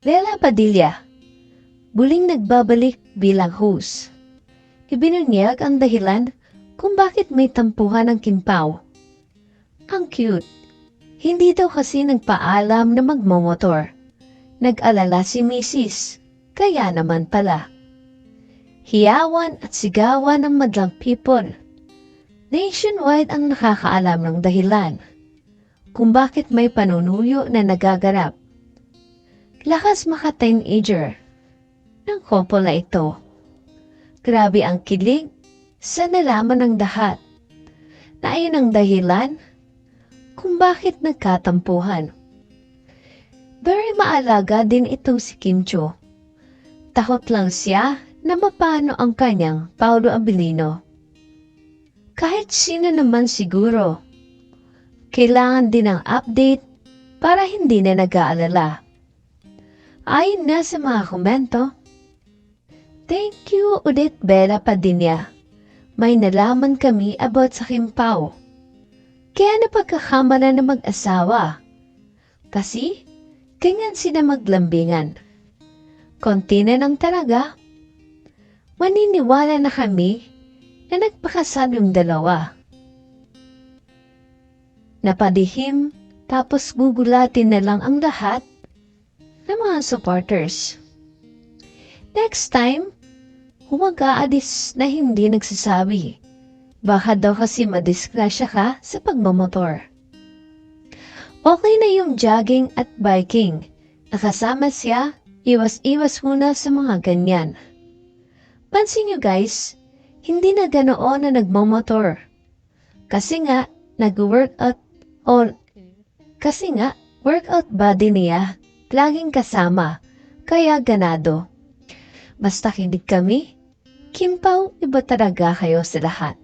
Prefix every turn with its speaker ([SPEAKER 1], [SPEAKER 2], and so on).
[SPEAKER 1] Lela Padilla, buling nagbabalik bilang host. Ibinunyag ang dahilan kung bakit may tampuhan ng Kimpaw. Ang cute. Hindi daw kasi nagpaalam na magmomotor. Nag-alala si Mrs. Kaya naman pala. Hiyawan at sigawan ng madlang people. Nationwide ang nakakaalam ng dahilan kung bakit may panunuyo na nagagarap. Lakas maka-teenager ng couple na ito. Grabe ang kilig sa nalaman ng dahat na ayun ang dahilan kung bakit nagkatampuhan. Very maalaga din itong si Kim Cho. Takot lang siya na mapano ang kanyang Paulo Abilino. Kahit sino naman siguro, kailangan din ng update para hindi na nag-aalala. Ayon na sa mga komento, Thank you ulit Bella Padilla. May nalaman kami about sa Kimpaw. Kaya napagkakamala na mag-asawa. Kasi, ganyan sila maglambingan. Konti na lang talaga. Maniniwala na kami na nagpakasal yung dalawa. Napadihim, tapos gugulatin na lang ang lahat ng mga supporters. Next time, huwag aalis na hindi nagsasabi. Baka daw kasi madisgrasya ka sa pagmamotor. Okay na yung jogging at biking. Nakasama siya, iwas-iwas muna sa mga ganyan. Pansin nyo guys, hindi na ganoon na nagmamotor. Kasi nga, nag-workout or kasi nga, workout body niya, laging kasama, kaya ganado. Basta kinig kami, Kimpaw, iba talaga kayo sa lahat.